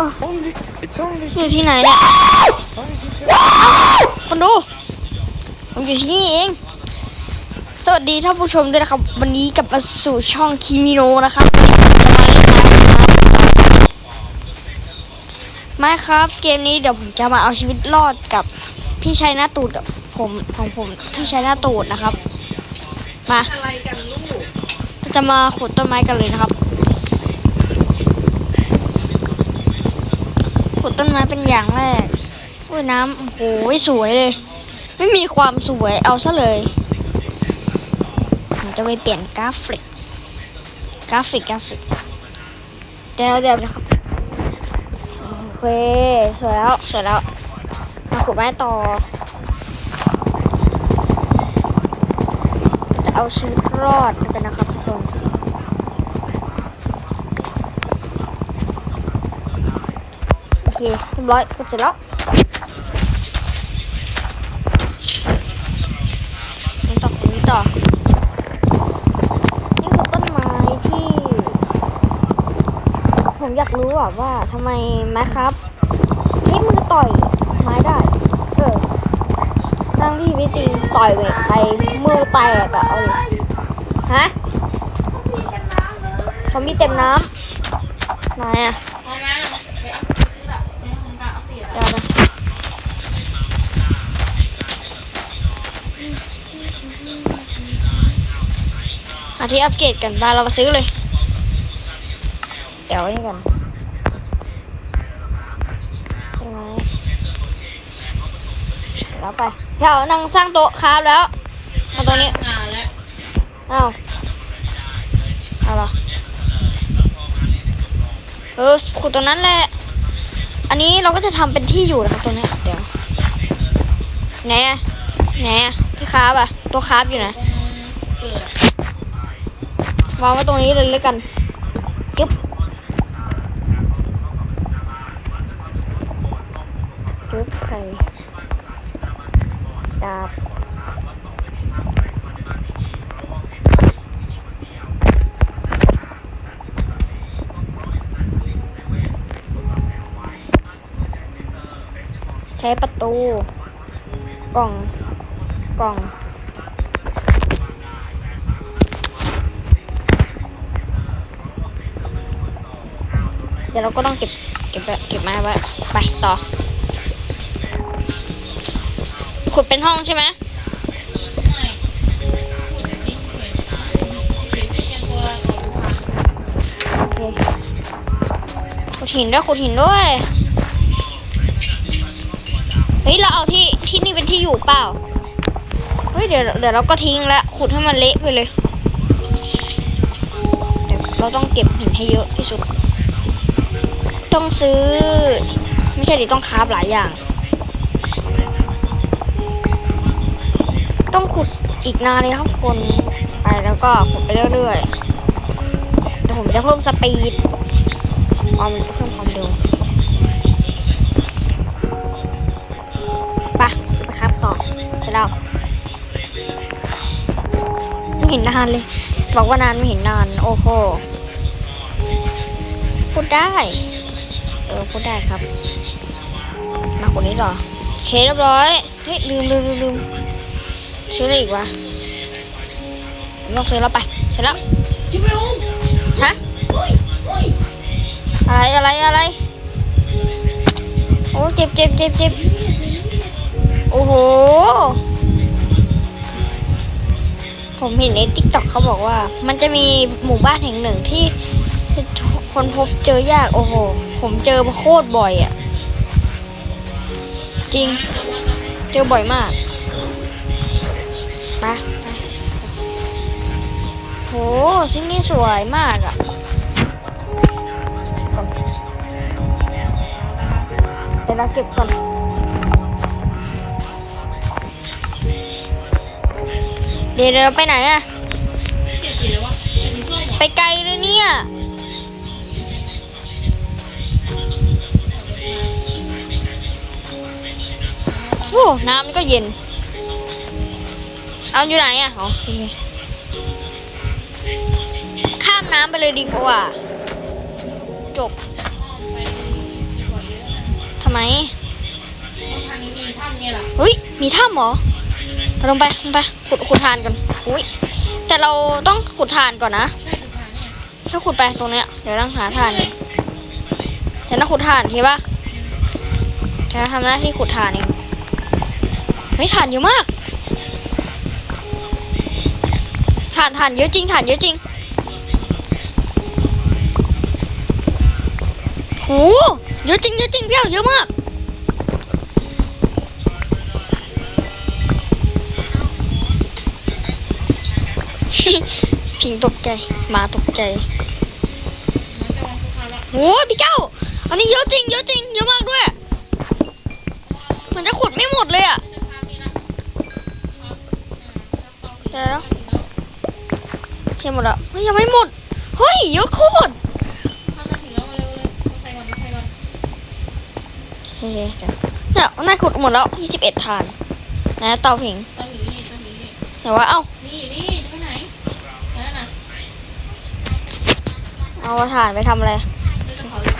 Only, it's only, อยู่ที่ไหนเนี่ย only you can- คนดู ผมอยู่ที่นี่เอง สวัสดีท่านผู้ชมด้วยนะครับ วันนี้กลับมาสู่ช่องคิมิโนนะครับไม่ครับ เกมนี้เดี๋ยวผมจะมาเอาชีวิตรอดกับพี่ชายหน้าตูดกับผมของผมพี่ชายหน้าตูดนะครับ มา อะไรกันลูก จะมาขุดต้นไม้กันเลยนะครับ ขุดต้นไม้เป็นอย่างแรกอุ้ยน้ำโอ้โหสวยเลย ไม่มีความสวยเอาซะเลยผมจะไปเปลี่ยนกราฟิก กราฟิกกราฟิกเดี๋ยวเดี๋ยวนะครับโอเคสวยแล้วสวยแล้วมาขุดไม้ต่อ จะเอาชีวิตรอดกันนะครับทุกคน โอ เคเรียบร้อยขุดเสร็จแล้วนต่อขุดนี่ต่อนี่คือต้นไม้ที่ ผมอยากรู้อะว่าทำไมไม้ครับที่มือต่อยไม้ได้ เออตั้งที่วิตีต่อยเวทไปมือแตกอะเอาดิฮะเขามีเต็มน้ำไหนอะ เอาเสียเดี๋ยวนะอาที่อัปเกรดกันบ้านเรามาซื้อเลย เดี๋ยวนี่กันยังไงเดี๋ยวเราไปเดี๋ยวนั่งสร้างโต๊ะครับแล้วมาตรงนี้งานแล้วอ้าวเอาเหรอเออขุดตรงนั้นแหละ อันนี้เราก็จะทำเป็นที่อยู่นะครับตัวนี้เดี๋ยวไหนอะไหนอะที่คาบอะตัวคาบอยู่นะวางไว้ตรงนี้เลยแล้วกันจุ๊บจุ๊บใส่ดาบ ใช้ประตู กล่อง กล่อง เดี๋ยวเราก็ต้องเก็บ เก็บไว้เก็บม้ไว้ไปต่อ ขุดเป็นห้องใช่ไหมขุดนี่เฉยเฉยเฉยตัวขอดูค่ะโอเคขุดหินด้วยขุดหินด้วย ฮ้ยเราเอาที่ที่นี่เป็นที่อยู่เปล่า เฮ้ยเดี๋ยวเดี๋ยวเราก็ทิ้งแล้วขุดให้มันเละไปเลยเดี๋ยวเราต้องเก็บหินให้เยอะที่สุด ต้องซื้อ ไม่ใช่ดิต้องคราฟหลายอย่าง ต้องขุดอีกนานเลยครับคนไปแล้วก็ขุดไปเรื่อยๆเดี๋ยวผมจะเพิ่มสปีดความเพิ่มความเร็ว ใช่แล้วไม่เห็นนานเลย บอกว่านานไม่เห็นนาน โอ้โหพูดได้ เออพูดได้ครับมาคนนี้หรอโอเคเรียบร้อยเฮ้ยลืมลืมลืมลืมซื้ออะไรอีกวะลองซื้อแล้วไปเสร็จแล้วฮะอะไรอะไรอะไรโอ้เจ็บเจ็บเจ็บเจ็บโอ้โห ผมเห็นในติ๊กต็อกเขาบอกว่า มันจะมีหมู่บ้านแห่งหนึ่งที่คนพบเจอยากโอ้โห ผมเจอมาโคตรบ่อยอะ่ะ จริง เจอบ่อยมากปไปโหที่นี่สวยมากอะ่ะเดี๋ยวเราเก็บก่อน ดี๋ยวเราไปไหนอะไปไกลเลยเนี่ยโอ้น้ำนี่ก็เย็น เอาอยู่ไหนอะอ๋อโอเคข้ามน้ำไปเลยดีกว่า จบทำไงล่ะอุ้ย มีถ้ำเหรอ ลงไปลงไปขุดขุดทานก่อนอุ้ยแต่เราต้องขุดทานก่อนนะ ถ้าขุดไปตรงเนี้ยเดี๋ยวต้องหาทานเดี๋ยวต้องขุดทานโอเคปะจะทำหน้าที่ขุดทานเองเฮ้ยทานเยอะมากทานทานเยอะจริงทานเยอะจริงโหเยอะจริงเยอะจริงเพี้ยวเยอะมาก พิงตกใจหมาตกใจมันจะวางภูเขาละโอ้พี่เจ้า อันนี้เยอะจริงเยอะจริงเยอะมากด้วย มันจะขุดไม่หมดเลยอะจะข้ามนี่นะเดี๋ยวนะเขียนหมดแล้วเฮ้ยยังไม่หมด เฮ้ยเยอะโคตรข้ามมาถึงแล้วมาเร็วเลยมาใส่ก่อนมาใส่ก่อนโอเคเดี๋ยวเนี่ยน่าขุดหมดแล้ว 21ฐาน นะเตาผิงต้องอยู่นี่ต้องอยู่นี่แต่ว่าเอ้านี่นี่จะไปไหนนั่นน่ะ เอาฐานไปทำอะไรไม่จะเผาเลย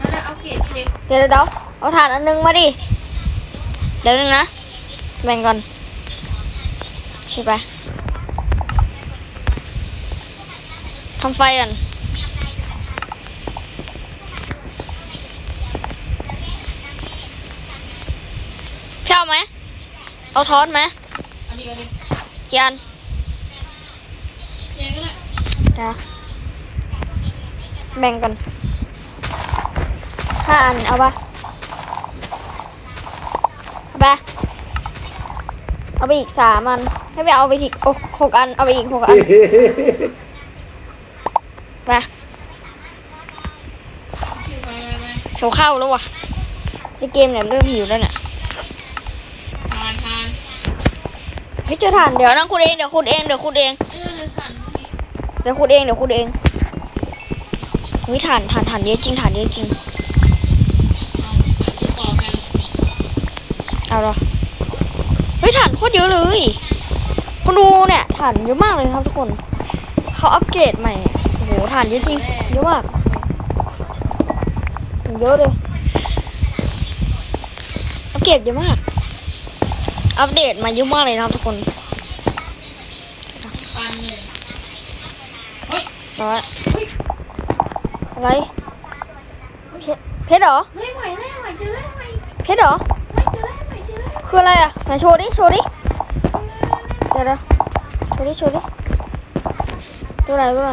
นั่นแหละเอาเกล็ดเกล็ดเดี๋ยวเดี๋ยวเอาฐานอันนึงมาดิ เดี๋ยวนึงนะ แบ่งก่อนใช่ไปทำไฟก่อนพี่เอาไหม เอาทอดไหมอันนี้เอาดิกี่อันเยังก็ได้เดี๋ยว แบ่งกันห้าอันเอาปะเอาไปเอาไปอีกสามอัน ให้ไปเอาไปอีกโอ้หกอัน เอาไปอีกหกอันไปหิวข้าวแล้ววะในเกมเนี่ยเริ่มหิวแล้วเนี่ยเฮ้ยจอถ่านเดี๋ยวนั่งคุณเองเดี๋ยวคุณเองเดี๋ยวคุณเองเดี๋ยวคุณเองเดี๋ยวคุณเอง วิถ่านถ่านถ่านเยอะจริงถ่านเยอะจริง เอาชื่อต่อกันเอาเหรอเฮ้ยถ่านโคตรเยอะเลยคุณดูเนี่ยถ่านเยอะมากเลยครับทุกคน เขาอัปเกรดใหม่โอ้โหถ่านเยอะจริงเยอะมากเยอะเลยอัปเกรดเยอะมาก อัปเดตมาเยอะมากเลยนะครับทุกคนปันเลยเฮ้ยร้อยเฮ้ย อะไรเพชรเพชรเหรอเฮ้ยไหวไหมไหวเจอแล้วไหวเพชรเหรอไหวเจอแล้วไหวเจอแล้วคืออะไรอะไหนโชว์ดิโชว์ดิเดี๋ยวเดี๋ยวโชว์ดิโชว์ดิดูอะไรดูอะไร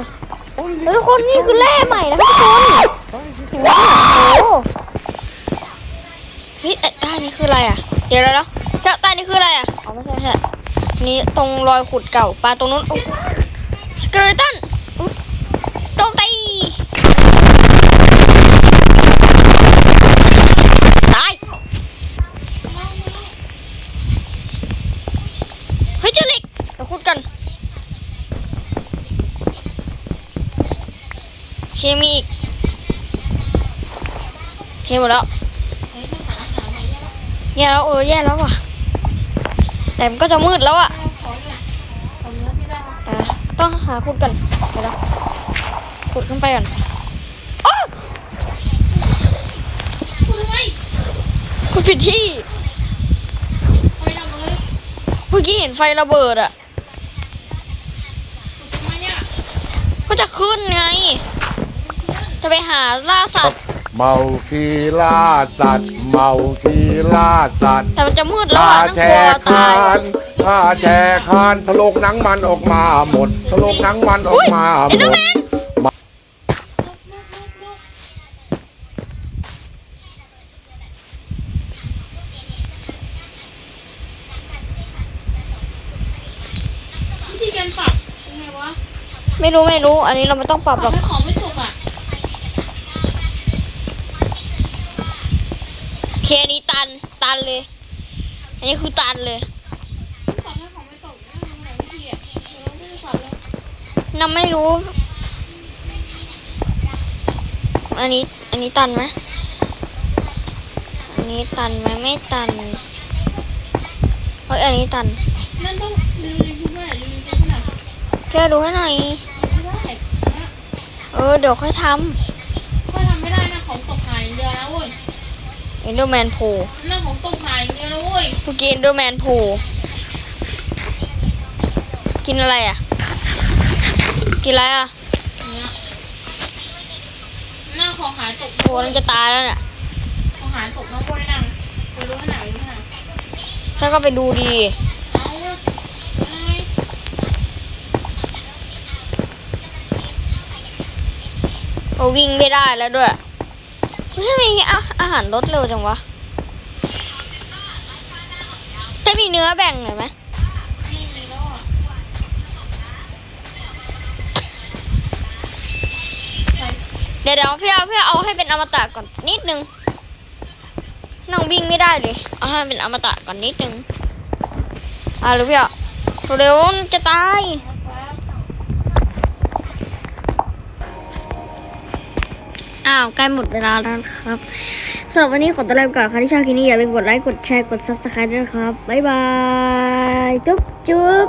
Only แล้วทุกคนนี่คือแร่ใหม่นะทุกคน five โอ้โหเฮ้ยเอ๊ะใต้นี่คืออะไรอะ เดี๋ยวแล้วเจ้าใต้นี่คืออะไรอะอ๋อไม่ใช่ไม่ใช่นี่ตรงรอยขุดเก่าปลาตรงนู้นโอ้สเกเลตันอุ๊ยโจมตีตาย เฮ้ยเจอเหล็ก เราขุดกันเคมีอีกเคหมดแล้วเฮ้ยต้องหาแล้วแย่แล้วเออแย่แล้วว่ะ แต่มันก็จะมืดแล้วอะต้องหาขุดกันเดี๋ยวขุดขึ้นไปก่อนอ้อพูดทำไมขุดผิดที่เอาไปทำมาเลยเมื่อกี้เห็นไฟระเบิดอะ พูดทำไมเนี่ย ก็จะ ขึ้นไง จะไปหาล่าสัตว์ เมาคีล่าสัตว์เมาคีล่าสัตว์แต่มันจะมืดแล้วถ้าอะน่าแชกลัวร์ตาคายนถ้าแชร์คานทะลกหนังมันออกมาหมดทะลกหนังมันออกมาหเอ็นมเด ไม่รู้ไม่รู้ อันนี้เราไม่ต้องปรับปหรรัอบกให้ของไม่ตกอะเคอันนี้ตันตันเลย อันนี้คือตันเลยปรับให้ของไม่ตกนะทำไงวิธีอะเราไม่ได้ปรับเลยน้ำไม่รู้ อันนี้อันนี้ตันไหมอันนี้ตันไหมไม่ตันเฮ้ยอันนี้ตันนั่นต้อง แกดูให้หน่อย ไม่ได้นะเออเดี๋ยวค่อยทค่อยทำไม่ได้นะของตกหายอย่างเดียวนะเว้ยำเอนโดแมนโผล่เรื่องของตกหายเงี้ยนะเว้ยเมื่อกี้เอนโดแมนโผล่กินอะไรอะ กินอะไรอะเนี่ยหน้าของหายตกโผล่มันจะตายแล้วเนี่ยของหายตกนะเว้ยนั่งไปรู้ขนาดนี้ค่ะถ้าก็ไปดูดี โอวิ่งไม่ได้แล้วด้วยเฮ้ยทำไมอาอาหารลดเร็วจังวะ ถ้ามีเนื้อแบ่งหน่อยไหมเดี๋ยวเดี๋ยวพี่เอาพี่เอาให้เป็นอมตะก่อนนิดนึงน้องวิ่งไม่ได้เลย เอาให้เป็นอมตะก่อนนิดนึงอะหรือพี่เอาเร็วจะตาย อ้าวใกล้หมดเวลาแล้วนะครับสำหรับวันนี้ขอตัวลาไปก่อนครที่ชอบคลิปนี้อย่าลืมกดไลค์กดแชร์กด subscribe ด้วยนะครับบ๊ายบายจุ๊บจุ๊บ